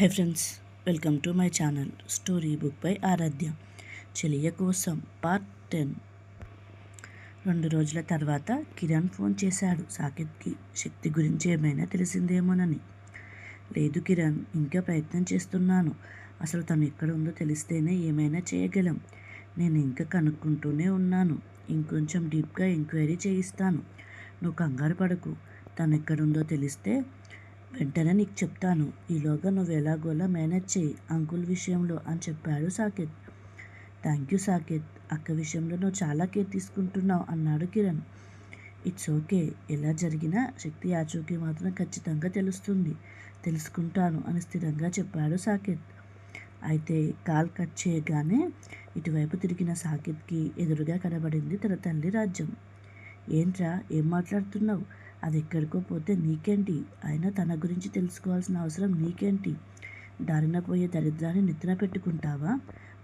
Hi friends welcome to my channel story book by Aaradhya చెలియ కోసం part ten రెండు రోజుల తర్వాత కిరణ్ ఫోన్ చేశాడు. సాకిత్కి శక్తి గురించి ఏమైనా తెలిసిందేమోనని. లేదు కిరణ్ ఇంకా ప్రయత్నం చేస్తున్నాను. అసలు తను ఎక్కడ ఉందో తెలిస్తేనే ఏమైనా చేయగలం. నేను ఇంకా కనుక్కుంటూనే ఉన్నాను. ఇంకొంచెం డీప్గా ఎంక్వైరీ చేయిస్తాను. నువ్వు కంగారు పడకు. తను ఎక్కడుందో తెలిస్తే వెంటనే నీకు చెప్తాను. ఈలోగా నువ్వు ఎలాగోలా మేనేజ్ చేయి. అంకుల్ విషయంలో అని చెప్పాడు సాకేత్. Thank you Saketh. అక్క విషయంలో నువ్వు చాలా కేర్ తీసుకుంటున్నావు అన్నాడు కిరణ్. It's okay. ఎలా జరిగినా శక్తి ఆచూకీ మాత్రం ఖచ్చితంగా తెలుస్తుంది. తెలుసుకుంటాను అని స్థిరంగా చెప్పాడు సాకేత్. అయితే కాల్ కట్ చేయగానే ఇటువైపు తిరిగిన సాకేత్కి ఎదురుగా కనబడింది తన తల్లి రాజ్యం. ఏంట్రా? ఏం మాట్లాడుతున్నావు? అది ఎక్కడికో పోతే నీకేంటి? అయినా తన గురించి తెలుసుకోవాల్సిన అవసరం నీకేంటి? దారిన పోయే దరిద్రాన్ని నెత్తిన పెట్టుకుంటావా?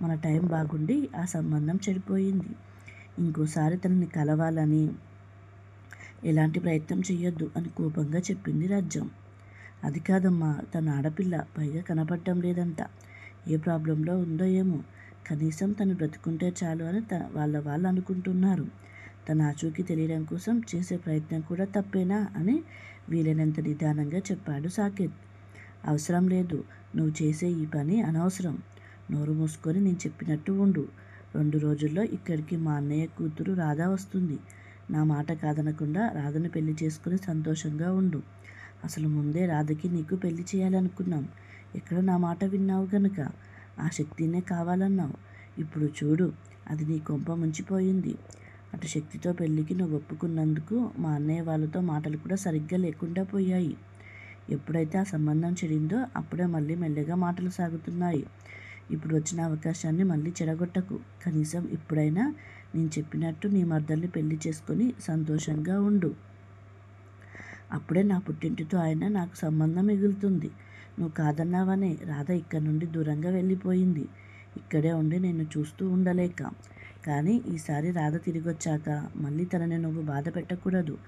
మన టైం బాగుండి ఆ సంబంధం చెడిపోయింది. ఇంకోసారి తనని కలవాలని ఎలాంటి ప్రయత్నం చేయొద్దు అని కోపంగా చెప్పింది రాజ్యం. అది కాదమ్మా తన ఆడపిల్ల పైగా కనపడటం లేదంట. ఏ ప్రాబ్లంలో ఉందో ఏమో. కనీసం తను బ్రతుకుంటే చాలు అని త వాళ్ళ వాళ్ళు అనుకుంటున్నారు. తన ఆచూకీ తెలియడం కోసం చేసే ప్రయత్నం కూడా తప్పేనా అని వీలైనంత నిదానంగా చెప్పాడు సాకేత్. అవసరం లేదు నువ్వు చేసే ఈ పని అనవసరం. నోరు మూసుకొని నేను చెప్పినట్టు ఉండు. రెండు రోజుల్లో ఇక్కడికి మా అన్నయ్య కూతురు రాధా వస్తుంది. నా మాట కాదనకుండా రాధను పెళ్ళి చేసుకుని సంతోషంగా ఉండు. అసలు ముందే రాధకి నీకు పెళ్ళి చేయాలనుకున్నాం. ఎక్కడ నా మాట విన్నావు గనుక? ఆ శక్తినే కావాలన్నావు. ఇప్పుడు చూడు అది నీ కొంప ముంచిపోయింది. అటు శక్తితో పెళ్ళికి నువ్వు ఒప్పుకున్నందుకు మా అన్నయ్య వాళ్ళతో మాటలు కూడా సరిగ్గా లేకుండా పోయాయి. ఎప్పుడైతే ఆ సంబంధం చెడిందో అప్పుడే మళ్ళీ మెల్లగా మాటలు సాగుతున్నాయి. ఇప్పుడు వచ్చిన అవకాశాన్ని మళ్ళీ చెడగొట్టకు. కనీసం ఇప్పుడైనా నేను చెప్పినట్టు నీ మర్దల్ని పెళ్ళి చేసుకొని సంతోషంగా ఉండు. అప్పుడే నా పుట్టింటితో ఆయన నాకు సంబంధం మిగులుతుంది. నువ్వు కాదన్నావనే రాధ ఇక్కడ నుండి దూరంగా వెళ్ళిపోయింది. ఇక్కడే ఉండి నేను చూస్తూ ఉండలేక. కానీ ఈసారి రాధ తిరిగి వచ్చాక మళ్ళీ తనని నువ్వు బాధ పెట్టకూడదు.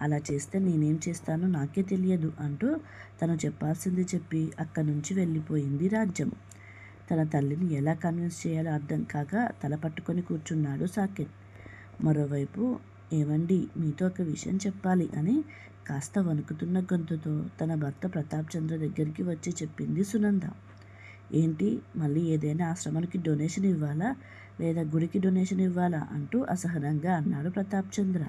అలా చేస్తే నేనేం చేస్తానో నాకే తెలియదు అంటూ తను చెప్పాల్సింది చెప్పి అక్కడి నుంచి వెళ్ళిపోయింది రాజ్యం. తన తల్లిని ఎలా కన్విన్స్ చేయాలో అర్థం కాక తల పట్టుకొని కూర్చున్నాడు సాకేత్. మరోవైపు ఏమండి మీతో ఒక విషయం చెప్పాలి అని కాస్త వణుకుతున్న గొంతుతో తన భర్త ప్రతాప్ చంద్ర దగ్గరికి వచ్చి చెప్పింది సునంద. ఏంటి మళ్ళీ ఏదైనా ఆశ్రమానికి డొనేషన్ ఇవ్వాలా? లేదా గుడికి డొనేషన్ ఇవ్వాలా అంటూ అసహనంగా అన్నాడు ప్రతాప్ చంద్ర.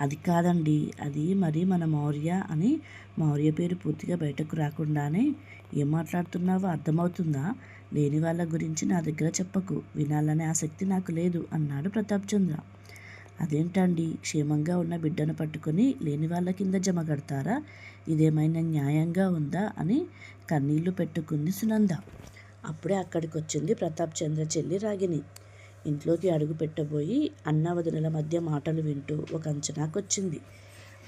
అది కాదండి అది మరి మన మౌర్య అని మౌర్య పేరు పూర్తిగా బయటకు రాకుండానే ఏం మాట్లాడుతున్నావో అర్థమవుతుందా? లేని వాళ్ళ గురించి నా దగ్గర చెప్పకు వినాలనే ఆసక్తి నాకు లేదు అన్నాడు ప్రతాప్ చంద్ర. అదేంటండి క్షేమంగా ఉన్న బిడ్డను పట్టుకొని లేని వాళ్ళ కింద జమ కడతారా? ఇదేమైనా న్యాయంగా ఉందా అని కన్నీళ్ళు పెట్టుకుంది సునంద. అప్పుడే అక్కడికి వచ్చింది ప్రతాప్ చంద్ర చెల్లి రాగిని ఇంట్లోకి అడుగు పెట్టబోయి అన్న వదినల మధ్య మాటలు వింటూ ఒక అంచనాకొచ్చింది.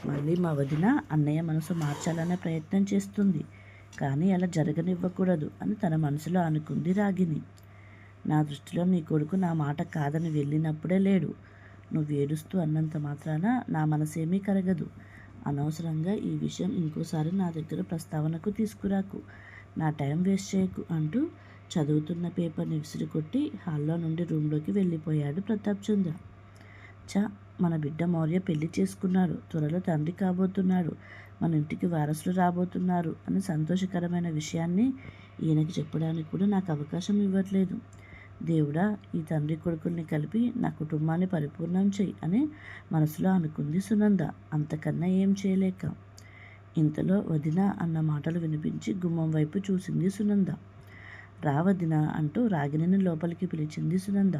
మళ్ళీ మా వదిన అన్నయ్య మనసు మార్చాలనే ప్రయత్నం చేస్తుంది. కానీ అలా జరగనివ్వకూడదు అని తన మనసులో అనుకుంది రాగిని నా దృష్టిలో నీ కొడుకు నా మాట కాదని వెళ్ళినప్పుడే లేడు. నువ్వు ఏడుస్తూ అన్నంత మాత్రాన నా మనసేమీ కరగదు. అనవసరంగా ఈ విషయం ఇంకోసారి నా దగ్గర ప్రస్తావనకు తీసుకురాకు. నా టైం వేస్ట్ చేయకు అంటూ చదువుతున్న పేపర్ని విసిరికొట్టి హాల్లో నుండి రూమ్లోకి వెళ్ళిపోయాడు ప్రతాప్ చంద్ర. చ మన బిడ్డ మౌర్య పెళ్ళి చేసుకున్నాడు త్వరలో తండ్రి కాబోతున్నాడు. మన ఇంటికి వారసులు రాబోతున్నారు అని సంతోషకరమైన విషయాన్ని ఈయనకి చెప్పడానికి కూడా నాకు అవకాశం ఇవ్వట్లేదు. దేవుడా ఈ తండ్రి కొడుకుల్ని కలిపి నా కుటుంబాన్ని పరిపూర్ణం చెయ్యి అని మనసులో అనుకుంది సునంద. అంతకన్నా ఏం చేయలేక. ఇంతలో వదిన అన్న మాటలు వినిపించి గుమ్మం వైపు చూసింది సునంద. రావదిన అంటూ రాగిణిని లోపలికి పిలిచింది సునంద.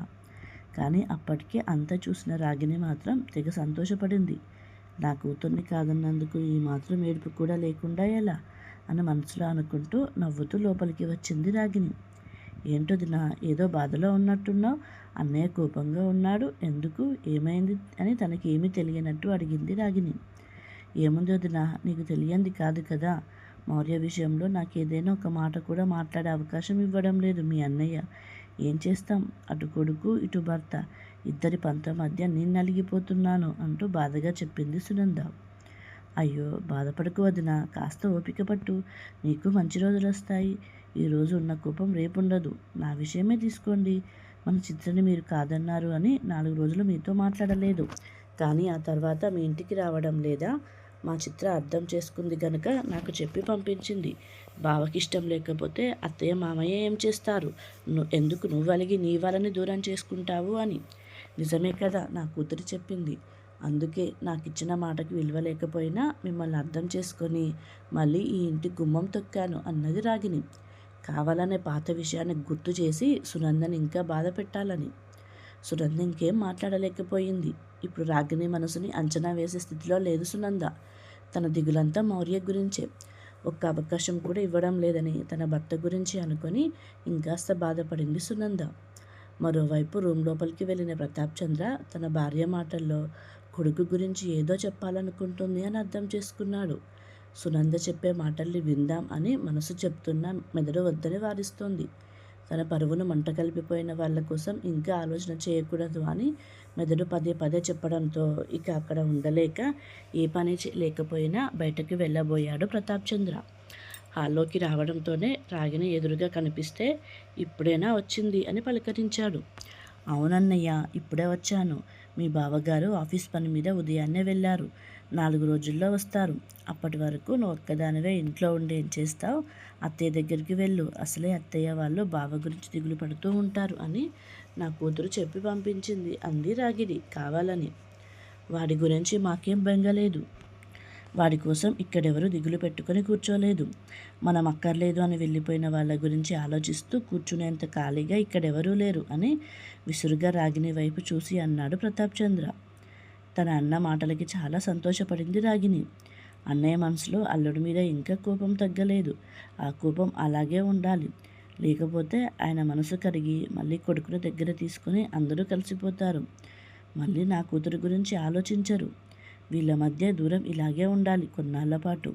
కానీ అప్పటికే అంతా చూసిన రాగిణి మాత్రం తెగ సంతోషపడింది. నా కూతుర్ని కాదన్నందుకు ఈ మాత్రం ఏడుపు కూడా లేకుండా ఎలా? అని మనసులో అనుకుంటూ నవ్వుతూ లోపలికి వచ్చింది రాగిణి ఏంటొదిన ఏదో బాధలో ఉన్నట్టున్నావు? అన్నయ్య కోపంగా ఉన్నాడు. ఎందుకు? ఏమైంది? అని తనకి ఏమీ తెలియనట్టు అడిగింది రాగిణి ఏముంది వదిన నీకు తెలియంది కాదు కదా? మౌర్య విషయంలో నాకు ఏదైనా ఒక మాట కూడా మాట్లాడే అవకాశం ఇవ్వడం లేదు మీ అన్నయ్య. ఏం చేస్తాం? అటు కొడుకు ఇటు భర్త. ఇద్దరి పంత మధ్య నేను నలిగిపోతున్నాను అంటూ బాధగా చెప్పింది సునంద. అయ్యో బాధపడకు వదిన. కాస్త ఓపిక పట్టు. నీకు మంచి రోజులు వస్తాయి. ఈరోజు ఉన్న కోపం రేపు ఉండదు నా విషయమే తీసుకోండి. మన చిత్రని మీరు కాదన్నారు అని నాలుగు రోజులు మీతో మాట్లాడలేదు. కానీ ఆ తర్వాత మీ ఇంటికి రావడం లేదా? మా చిత్ర అర్థం చేసుకుంది గనుక నాకు చెప్పి పంపించింది. బావకి ఇష్టం లేకపోతే అత్తయ్య మామయ్య ఏం చేస్తారు? నువ్వు ఎందుకు నువ్వు అలిగి నీ వాళ్ళని దూరం చేసుకుంటావు అని. నిజమే కదా నా కూతురు చెప్పింది. అందుకే నాకు ఇచ్చిన మాటకి విలువ లేకపోయినా మిమ్మల్ని అర్థం చేసుకొని మళ్ళీ ఈ ఇంటి గుమ్మం తొక్కాను అన్నది రాగిని. కావాలనే పాత విషయాన్ని గుర్తు చేసి సునందని ఇంకా బాధ పెట్టాలని సునంద ఇంకేం మాట్లాడలేకపోయింది. ఇప్పుడు రాగిని మనసుని అంచనా వేసే స్థితిలో లేదు సునంద. తన దిగులంతా మౌర్య గురించే. ఒక్క అవకాశం కూడా ఇవ్వడం లేదని తన భర్త గురించి అనుకొని ఇంకాస్త బాధపడింది సునంద. మరోవైపు రూమ్ లోపలికి వెళ్ళిన ప్రతాప్ చంద్ర తన భార్య మాటల్లో కొడుకు గురించి ఏదో చెప్పాలనుకుంటుంది అని అర్థం చేసుకున్నాడు. సునంద చెప్పే మాటల్ని విందాం అని మనసు చెప్తున్న మెదడు వద్దని వారిస్తోంది తన పరువును మంట కలిపిపోయిన వాళ్ళ కోసం ఇంకా ఆలోచన చేయకూడదు అని మెదడు పదే పదే చెప్పడంతో ఇక అక్కడ ఉండలేక ఏ పని లేకపోయినా బయటకు వెళ్ళబోయాడు ప్రతాప్ చంద్ర. హాల్లోకి రావడంతోనే రాగిని ఎదురుగా కనిపిస్తే ఇప్పుడైనా వచ్చింది? అని పలకరించాడు. అవునన్నయ్య ఇప్పుడే వచ్చాను. మీ బావగారు ఆఫీస్ పని మీద ఉదయాన్నే వెళ్ళారు. నాలుగు రోజుల్లో వస్తారు. అప్పటి వరకు నువ్వు ఒక్కదానివే ఇంట్లో ఉండి ఏం చేస్తావు? అత్తయ్య దగ్గరికి వెళ్ళు. అసలే అత్తయ్య వాళ్ళు బావ గురించి దిగులు పడుతూ ఉంటారు అని నా కూతురు చెప్పి పంపించింది అంది రాగిడి కావాలని. వాడి గురించి మాకేం బెంగలేదు వాడి కోసం ఇక్కడెవరు దిగులు పెట్టుకొని కూర్చోలేదు. మనం అక్కర్లేదు అని వెళ్ళిపోయిన వాళ్ళ గురించి ఆలోచిస్తూ కూర్చునేంత ఖాళీగా ఇక్కడెవరూ లేరు అని విసురుగా రాగిని వైపు చూసి అన్నాడు ప్రతాప్ చంద్ర. తన అన్న మాటలకి చాలా సంతోషపడింది రాగిని అన్నయ్య మనసులో అల్లుడి మీద ఇంకా కోపం తగ్గలేదు. ఆ కోపం అలాగే ఉండాలి. లేకపోతే ఆయన మనసు కరిగి మళ్ళీ కొడుకుని దగ్గర తీసుకుని అందరూ కలిసిపోతారు. మళ్ళీ నా కూతురు గురించి ఆలోచించరు. వీళ్ళ మధ్య దూరం ఇలాగే ఉండాలి కొన్నాళ్ళ పాటు.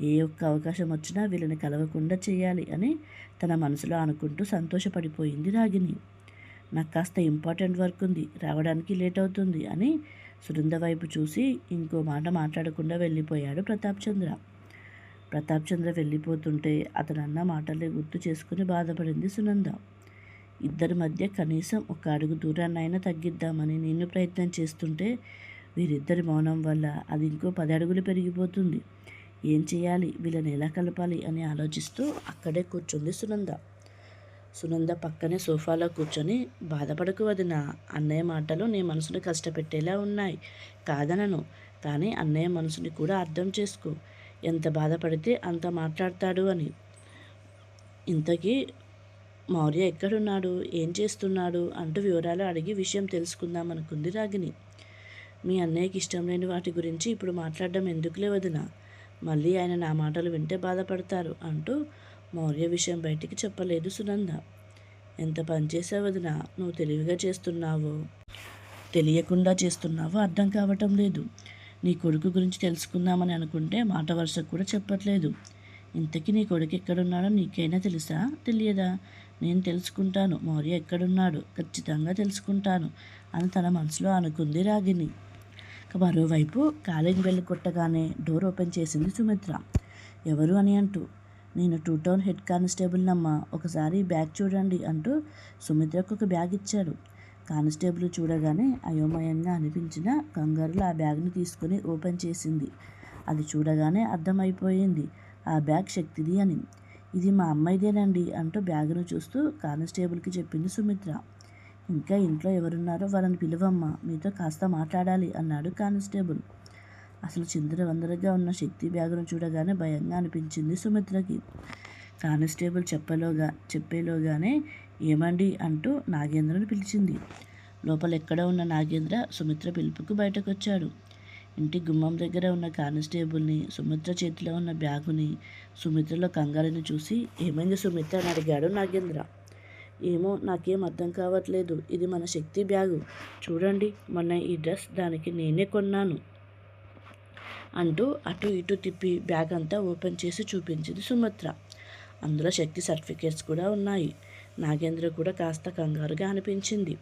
ఏ ఒక్క అవకాశం వచ్చినా వీళ్ళని కలవకుండా చేయాలి అని తన మనసులో అనుకుంటూ సంతోషపడిపోయింది రాగిని నాకు కాస్త ఇంపార్టెంట్ వర్క్ ఉంది. రావడానికి లేట్ అవుతుంది అని సునంద వైపు చూసి ఇంకో మాట మాట్లాడకుండా వెళ్ళిపోయాడు ప్రతాప్ చంద్ర. ప్రతాప్ చంద్ర వెళ్ళిపోతుంటే అతను అన్న మాటలే గుర్తు చేసుకుని బాధపడింది సునంద. ఇద్దరి మధ్య కనీసం ఒక అడుగు దూరాన్నైనా తగ్గిద్దామని నేను ప్రయత్నం చేస్తుంటే వీరిద్దరి మౌనం వల్ల అది ఇంకో పది అడుగులు పెరిగిపోతుంది. ఏం చేయాలి? వీళ్ళని ఎలా కలపాలి? అని ఆలోచిస్తూ అక్కడే కూర్చుంది సునంద. సునంద పక్కనే సోఫాలో కూర్చొని బాధపడకు వదిన అన్నయ్య మాటలు నీ మనసుని కష్టపెట్టేలా ఉన్నాయి. కాదనను కానీ అన్నయ్య మనసుని కూడా అర్థం చేసుకో. ఎంత బాధపడితే అంత మాట్లాడతాడు అని. ఇంతకీ మౌర్య ఎక్కడున్నాడు? ఏం చేస్తున్నాడు అంటూ వివరాలు అడిగి విషయం తెలుసుకుందాం అనుకుంది రాగిని మీ అన్నయ్యకి ఇష్టం లేని వాటి గురించి ఇప్పుడు మాట్లాడడం ఎందుకులే వదిన? మళ్ళీ ఆయన నా మాటలు వింటే బాధపడతారు అంటూ మౌర్య విషయం బయటికి చెప్పలేదు సునంద. ఎంత పనిచేసావు నువ్వు తెలివిగా చేస్తున్నావో. తెలియకుండా చేస్తున్నావో అర్థం కావటం లేదు. నీ కొడుకు గురించి తెలుసుకుందామని అనుకుంటే మాట వరుస కూడా చెప్పట్లేదు. ఇంతకీ నీ కొడుకు ఎక్కడున్నాడో నీకైనా తెలుసా? తెలియదా? నేను తెలుసుకుంటాను. మౌర్య ఎక్కడున్నాడు ఖచ్చితంగా తెలుసుకుంటాను. అని తన మనసులో అనుకుంది రాగిని మరోవైపు కాలేజీ వెళ్ళి కొట్టగానే డోర్ ఓపెన్ చేసింది సుమిత్ర. ఎవరు అని అంటూ నేను టూ టౌన్ హెడ్ కానిస్టేబుల్నమ్మా ఒకసారి బ్యాగ్ చూడండి అంటూ సుమిత్రకు ఒక బ్యాగ్ ఇచ్చాడు. కానిస్టేబుల్ చూడగానే అయోమయంగా అనిపించిన కంగారులో ఆ బ్యాగ్ని తీసుకుని ఓపెన్ చేసింది. అది చూడగానే అర్థమైపోయింది. ఆ బ్యాగ్ శక్తిది అని. ఇది మా అమ్మాయిదేనండి అంటూ బ్యాగును చూస్తూ కానిస్టేబుల్కి చెప్పింది సుమిత్ర. ఇంకా ఇంట్లో ఎవరున్నారో వాళ్ళని పిలువమ్మా. మీతో కాస్త మాట్లాడాలి అన్నాడు కానిస్టేబుల్. అసలు చిందరవందరగా ఉన్న శక్తి బ్యాగును చూడగానే భయంగా అనిపించింది సుమిత్రకి. కానిస్టేబుల్ చెప్పలోగా చెప్పేలోగానే ఏమండి అంటూ నాగేంద్రను పిలిచింది. లోపల ఎక్కడ ఉన్న నాగేంద్ర సుమిత్ర పిలుపుకు బయటకు వచ్చాడు ఇంటి గుమ్మం దగ్గర ఉన్న కానిస్టేబుల్ని సుమిత్ర చేతిలో ఉన్న బ్యాగుని సుమిత్రలో కంగారుని చూసి ఏమైంది సుమిత్ర అని అడిగాడు నాగేంద్ర. ఏమో నాకేం అర్థం కావట్లేదు. ఇది మన శక్తి బ్యాగు. చూడండి మొన్న ఈ డ్రెస్ దానికి నేనే కొన్నాను. అంటూ అటు ఇటు తిప్పి బ్యాగ్ అంతా ఓపెన్ చేసి చూపించింది సుమిత్ర. అందులో శక్తి సర్టిఫికేట్స్ కూడా ఉన్నాయి. నాగేంద్ర కూడా కాస్త కంగారుగా అనిపించింది.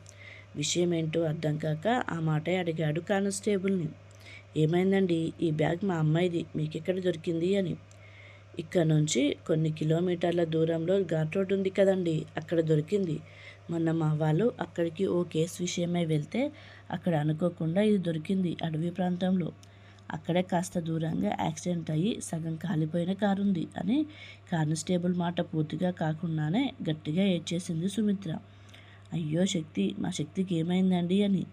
విషయం ఏంటో అర్థం కాక ఆ మాటే అడిగాడు కానిస్టేబుల్ని. ఏమైందండి? ఈ బ్యాగ్ మా అమ్మాయిది. మీకెక్కడ దొరికింది అని. ఇక్కడ నుంచి కొన్ని కిలోమీటర్ల దూరంలో ఘాట్ రోడ్ ఉంది కదండి. అక్కడ దొరికింది. మొన్న మా వాళ్ళు అక్కడికి ఓ కేసు విషయమై వెళ్తే అక్కడ అనుకోకుండా ఇది దొరికింది అడవి ప్రాంతంలో. అక్కడే కాస్త దూరంగా యాక్సిడెంట్ అయ్యి సగం కాలిపోయిన కారు ఉంది అని కానిస్టేబుల్ మాట పూర్తిగా కాకుండానే గట్టిగా ఏడ్చేసింది సుమిత్ర. అయ్యో శక్తి మా శక్తికి ఏమైందండి అని.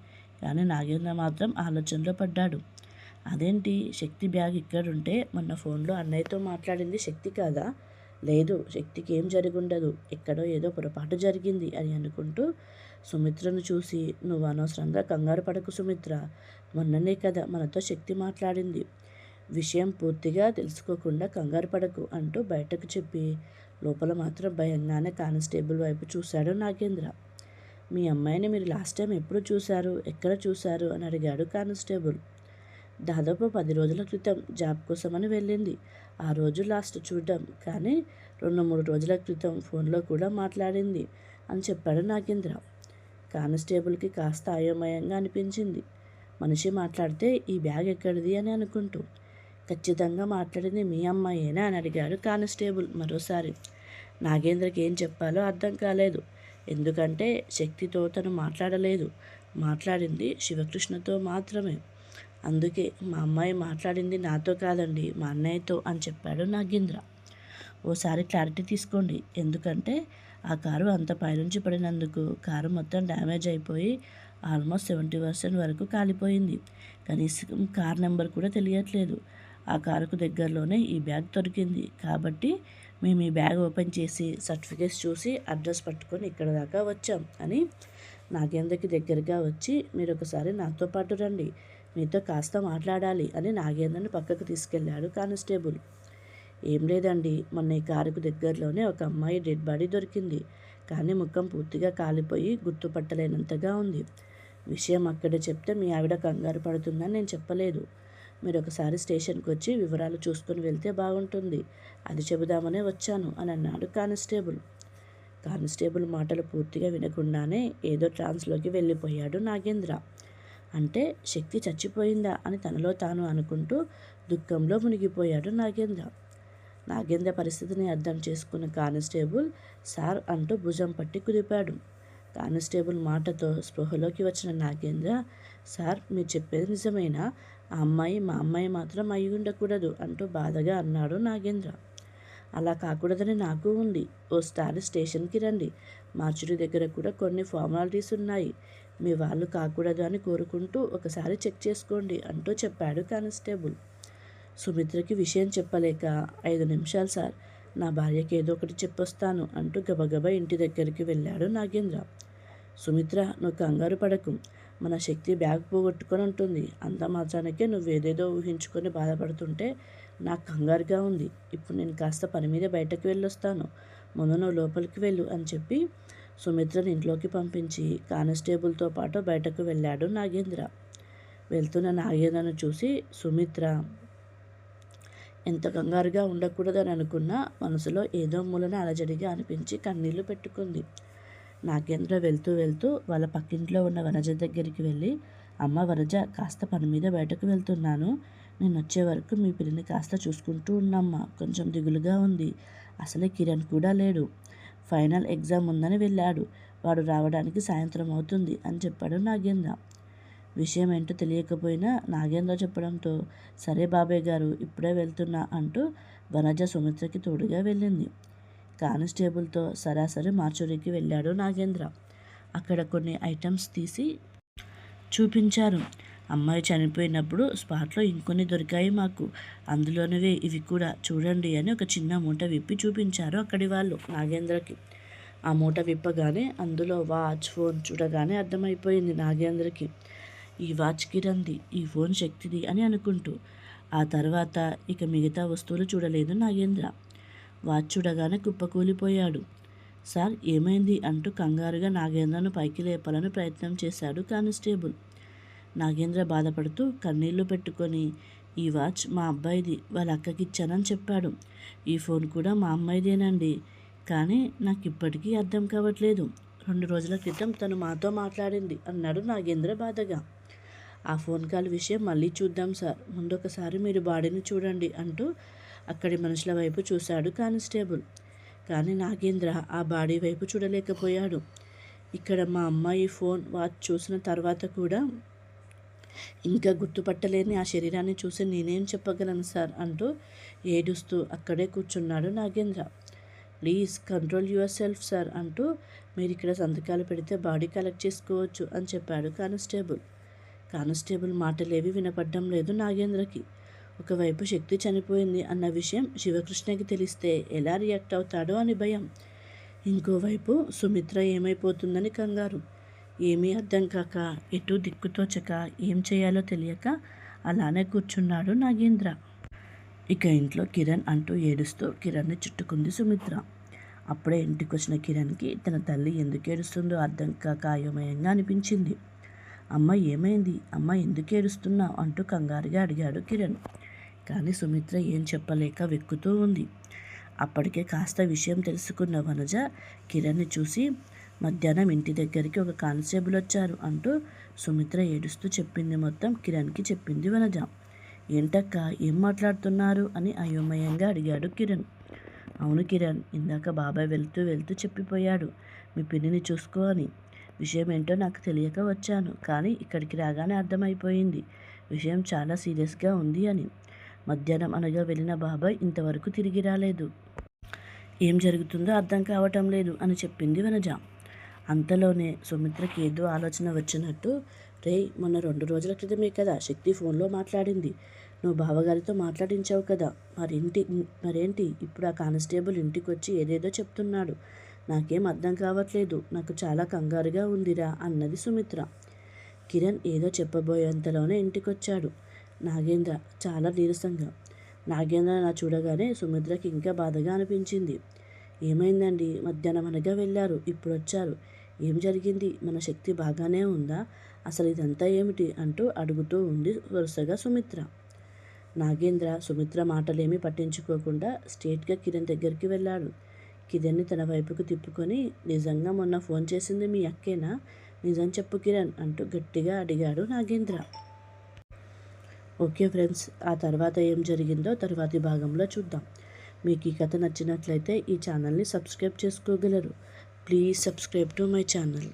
కానీ నాగేంద్ర మాత్రం ఆలోచనలో పడ్డాడు. అదేంటి శక్తి బ్యాగ్ ఇక్కడ ఉంటే మొన్న ఫోన్లో అన్నయ్యతో మాట్లాడింది శక్తి కాదా? లేదు శక్తికి ఏం జరుగుండదు ఎక్కడో ఏదో పొరపాటు జరిగింది అని అనుకుంటూ సుమిత్రను చూసి నువ్వు అనవసరంగా కంగారు పడకు సుమిత్ర. మొన్ననే కదా మనతో శక్తి మాట్లాడింది. విషయం పూర్తిగా తెలుసుకోకుండా కంగారు పడకు అంటూ బయటకు చెప్పి లోపల మాత్రం భయంగానే కానిస్టేబుల్ వైపు చూశాడు నాగేంద్ర. మీ అమ్మాయిని మీరు లాస్ట్ టైం ఎప్పుడు చూశారు? ఎక్కడ చూశారు? అని అడిగాడు కానిస్టేబుల్. దాదాపు పది రోజుల క్రితం జాబ్ కోసమని వెళ్ళింది. ఆ రోజు లాస్ట్ చూడడం. కానీ రెండు మూడు రోజుల క్రితం ఫోన్లో కూడా మాట్లాడింది అని చెప్పాడు నాగేంద్ర. కానిస్టేబుల్కి కాస్త అయోమయంగా అనిపించింది. మనిషి మాట్లాడితే ఈ బ్యాగ్ ఎక్కడిది? అని అనుకుంటూ. ఖచ్చితంగా మాట్లాడింది మీ అమ్మాయేనా? అని అడిగాడు కానిస్టేబుల్ మరోసారి. నాగేంద్రకి ఏం చెప్పాలో అర్థం కాలేదు. ఎందుకంటే శక్తితో తను మాట్లాడలేదు. మాట్లాడింది శివకృష్ణతో మాత్రమే. అందుకే మా అమ్మాయి మాట్లాడింది నాతో కాదండి మా అన్నయ్యతో అని చెప్పాడు నాగేంద్ర. ఓసారి క్లారిటీ తీసుకోండి. ఎందుకంటే ఆ కారు అంత పైనుంచి పడినందుకు కారు మొత్తం డ్యామేజ్ అయిపోయి ఆల్మోస్ట్ సెవెంటీ పర్సెంట్ వరకు కాలిపోయింది. కనీసం కార్ నెంబర్ కూడా తెలియట్లేదు. ఆ కారుకు దగ్గరలోనే ఈ బ్యాగ్ దొరికింది. కాబట్టి మేము ఈ బ్యాగ్ ఓపెన్ చేసి సర్టిఫికేట్స్ చూసి అడ్రస్ పట్టుకొని ఇక్కడ దాకా వచ్చాం అని నాగేంద్రకి దగ్గరగా వచ్చి మీరు ఒకసారి నాతో పాటు రండి. మీతో కాస్త మాట్లాడాలి అని నాగేంద్రని పక్కకు తీసుకెళ్ళాడు కానిస్టేబుల్. ఏం లేదండి. మొన్న ఈ కారుకు దగ్గరలోనే ఒక అమ్మాయి డెడ్ బాడీ దొరికింది. కానీ ముఖం పూర్తిగా కాలిపోయి గుర్తుపట్టలేనంతగా ఉంది. విషయం అక్కడే చెప్తే మీ ఆవిడ కంగారు పడుతుందని నేను చెప్పలేదు. మీరు ఒకసారి స్టేషన్కి వచ్చి వివరాలు చూసుకొని వెళ్తే బాగుంటుంది. అది చెబుదామనే వచ్చాను అని అన్నాడు కానిస్టేబుల్. కానిస్టేబుల్ మాటలు పూర్తిగా వినకుండానే ఏదో ట్రాన్స్లోకి వెళ్ళిపోయాడు నాగేంద్ర. అంటే శక్తి చచ్చిపోయిందా అని తనలో తాను అనుకుంటూ దుఃఖంలో మునిగిపోయాడు నాగేంద్ర. నాగేంద్ర పరిస్థితిని అర్థం చేసుకున్న కానిస్టేబుల్ సార్ అంటూ భుజం పట్టి కుదిపాడు. కానిస్టేబుల్ మాటతో స్పృహలోకి వచ్చిన నాగేంద్ర సార్ మీరు చెప్పేది నిజమేనా? ఆ అమ్మాయి మా అమ్మాయి మాత్రం అయి ఉండకూడదు అంటూ బాధగా అన్నాడు నాగేంద్ర. అలా కాకూడదని నాకు ఉంది. ఓ స్టార్ స్టేషన్కి రండి. మార్చుడి దగ్గర కూడా కొన్ని ఫార్మాలిటీస్ ఉన్నాయి. మీ వాళ్ళు కాకూడదు అని కోరుకుంటూ ఒకసారి చెక్ చేసుకోండి అంటూ చెప్పాడు కానిస్టేబుల్. సుమిత్రకి విషయం చెప్పలేక ఐదు నిమిషాలు సార్ నా భార్యకి ఏదో ఒకటి చెప్పొస్తాను అంటూ గబగబా ఇంటి దగ్గరికి వెళ్ళాడు నాగేంద్ర. సుమిత్ర నువ్వు కంగారు పడకు. మన శక్తి బ్యాగ్ పోగొట్టుకొని ఉంటుంది. అంత మాత్రానికే నువ్వు ఏదేదో ఊహించుకొని బాధపడుతుంటే నాకు కంగారుగా ఉంది. ఇప్పుడు నేను కాస్త పని మీద బయటకు వెళ్ళొస్తాను. ముందు నువ్వు లోపలికి వెళ్ళు అని చెప్పి సుమిత్రని ఇంట్లోకి పంపించి కానిస్టేబుల్తో పాటు బయటకు వెళ్ళాడు నాగేంద్ర. వెళ్తున్న నాగేంద్రను చూసి సుమిత్ర ఎంత కంగారుగా ఉండకూడదని అనుకున్నా మనసులో ఏదో మూలన అలజడిగా అనిపించి కన్నీళ్ళు పెట్టుకుంది. నాగేంద్ర వెళ్తూ వెళ్తూ వాళ్ళ పక్కింట్లో ఉన్న వనజ దగ్గరికి వెళ్ళి అమ్మ వనజ కాస్త పని మీద బయటకు వెళ్తున్నాను. నేను వచ్చే వరకు మీ పిల్లని కాస్త చూసుకుంటూ ఉన్నమ్మా. కొంచెం దిగులుగా ఉంది. అసలే కిరణ్ కూడా లేడు. ఫైనల్ ఎగ్జామ్ ఉందని వెళ్ళాడు. వాడు రావడానికి సాయంత్రం అవుతుంది అని చెప్పాడు నాగేంద్ర. విషయం ఏంటో తెలియకపోయినా నాగేంద్ర చెప్పడంతో సరే బాబాయ్ గారు ఇప్పుడే వెళ్తున్నా అంటూ వనజ సుమిత్రకి తోడుగా వెళ్ళింది. కానిస్టేబుల్తో సరాసరి మార్చురికి వెళ్ళాడు నాగేంద్ర. అక్కడ కొన్ని ఐటమ్స్ తీసి చూపించారు. అమ్మాయి చనిపోయినప్పుడు స్పాట్లో ఇంకొన్ని దొరికాయి మాకు. అందులోనివే ఇవి కూడా చూడండి అని ఒక చిన్న మూట విప్పి చూపించారు అక్కడి వాళ్ళు నాగేంద్రకి. ఆ మూట విప్పగానే అందులో వాచ్ ఫోన్ చూడగానే అర్థమైపోయింది నాగేంద్రకి. ఈ వాచ్ కిరంది ఈ ఫోన్ శక్తిది అని అనుకుంటూ. ఆ తర్వాత ఇక మిగతా వస్తువులు చూడలేదు నాగేంద్ర. వాచ్ చూడగానే కుప్పకూలిపోయాడు సార్ ఏమైంది? అంటూ కంగారుగా నాగేంద్రను పైకి లేపాలని ప్రయత్నం చేశాడు కానిస్టేబుల్. నాగేంద్ర బాధపడుతూ కన్నీళ్ళు పెట్టుకొని ఈ వాచ్ మా అబ్బాయిది వాళ్ళ అక్కకి ఇచ్చానని చెప్పాడు. ఈ ఫోన్ కూడా మా అమ్మాయిదేనండి. కానీ నాకు ఇప్పటికీ అర్థం కావట్లేదు. రెండు రోజుల క్రితం తను మాతో మాట్లాడింది అన్నాడు నాగేంద్ర బాధగా. ఆ ఫోన్ కాల్ విషయం మళ్ళీ చూద్దాం సార్. ముందొకసారి మీరు బాడీని చూడండి అంటూ అక్కడి మనుషుల వైపు చూశాడు కానిస్టేబుల్. కానీ నాగేంద్ర ఆ బాడీ వైపు చూడలేకపోయాడు. ఇక్కడ మా అమ్మాయి ఫోన్ వాచ్ చూసిన తర్వాత కూడా ఇంకా గుర్తుపట్టలేని ఆ శరీరాన్ని చూసి నేనేం చెప్పగలను సార్ అంటూ ఏడుస్తూ అక్కడే కూర్చున్నాడు Nagendra. Please control yourself sir అంటూ మీరు ఇక్కడ సంతకాలు పెడితే బాడీ కలెక్ట్ చేసుకోవచ్చు అని చెప్పాడు కానిస్టేబుల్. కానిస్టేబుల్ మాటలేవి వినపడడం లేదు నాగేంద్రకి. ఒకవైపు శక్తి చనిపోయింది అన్న విషయం శివకృష్ణకి తెలిస్తే ఎలా రియాక్ట్ అవుతాడో అని భయం. ఇంకోవైపు సుమిత్ర ఏమైపోతుందని కంగారు. ఏమీ అర్థం కాక ఎటు దిక్కుతోచక ఏం చేయాలో తెలియక అలానే కూర్చున్నాడు నాగేంద్ర. ఇక ఇంట్లో కిరణ్ అంటూ ఏడుస్తూ కిరణ్ని చుట్టుకుంది సుమిత్ర. అప్పుడే ఇంటికి వచ్చిన కిరణ్కి తన తల్లి ఎందుకు ఏడుస్తుందో అర్థం కాక అయోమయంగా అనిపించింది. అమ్మ ఏమైంది? అమ్మ ఎందుకు ఏడుస్తున్నావు? అంటూ కంగారుగా అడిగాడు కిరణ్. కానీ సుమిత్ర ఏం చెప్పలేక వెక్కుతూ ఉంది. అప్పటికే కాస్త విషయం తెలుసుకున్న వనజ కిరణ్ని చూసి మధ్యాహ్నం ఇంటి దగ్గరికి ఒక కానిస్టేబుల్ వచ్చారు అంటూ సుమిత్ర ఏడుస్తూ చెప్పింది మొత్తం కిరణ్కి చెప్పింది వనజ. ఏంటక్క ఏం మాట్లాడుతున్నారు? అని అయోమయంగా అడిగాడు కిరణ్. అవును కిరణ్ ఇందాక బాబాయ్ వెళ్తూ వెళ్తూ చెప్పిపోయాడు. మీ పిన్నిని చూసుకో అని. విషయం ఏంటో నాకు తెలియక వచ్చాను కానీ ఇక్కడికి రాగానే అర్థమైపోయింది. విషయం చాలా సీరియస్గా ఉంది అని. మధ్యాహ్నం అనగా వెళ్ళిన బాబాయ్ ఇంతవరకు తిరిగి రాలేదు. ఏం జరుగుతుందో అర్థం కావటం లేదు అని చెప్పింది వనజ. అంతలోనే సుమిత్రకి ఏదో ఆలోచన వచ్చినట్టు రే మొన్న రెండు రోజుల క్రితమే కదా శక్తి ఫోన్లో మాట్లాడింది. నువ్వు బావగారితో మాట్లాడించావు కదా. మరేంటి మరేంటి? ఇప్పుడు ఆ కానిస్టేబుల్ ఇంటికి వచ్చి ఏదేదో చెప్తున్నాడు. నాకేం అర్థం కావట్లేదు. నాకు చాలా కంగారుగా ఉందిరా అన్నది సుమిత్ర. కిరణ్ ఏదో చెప్పబోయేంతలోనే ఇంటికొచ్చాడు. నాగేంద్ర చాలా నీరసంగా. నాగేంద్ర నా చూడగానే సుమిత్రకి ఇంకా బాధగా అనిపించింది. ఏమైందండి? మధ్యాహ్నం అనగా వెళ్ళారు. ఇప్పుడు వచ్చారు ఏం జరిగింది? మన శక్తి బాగానే ఉందా? అసలు ఇదంతా ఏమిటి? అంటూ అడుగుతూ ఉంది వరుసగా సుమిత్ర. నాగేంద్ర సుమిత్ర మాటలేమీ పట్టించుకోకుండా స్టేట్గా కిరణ్ దగ్గరికి వెళ్ళాడు. కిరణ్ని తన వైపుకు తిప్పుకొని నిజంగా మొన్న ఫోన్ చేసింది మీ అక్కేనా? నిజం చెప్పు కిరణ్ అంటూ గట్టిగా అడిగాడు నాగేంద్ర. ఓకే ఫ్రెండ్స్ ఆ తర్వాత ఏం జరిగిందో తర్వాతి భాగంలో చూద్దాం. మీకు ఈ కథ నచ్చినట్లయితే ఈ ఛానల్ని సబ్స్క్రైబ్ చేసుకోగలరు. Please subscribe to my channel.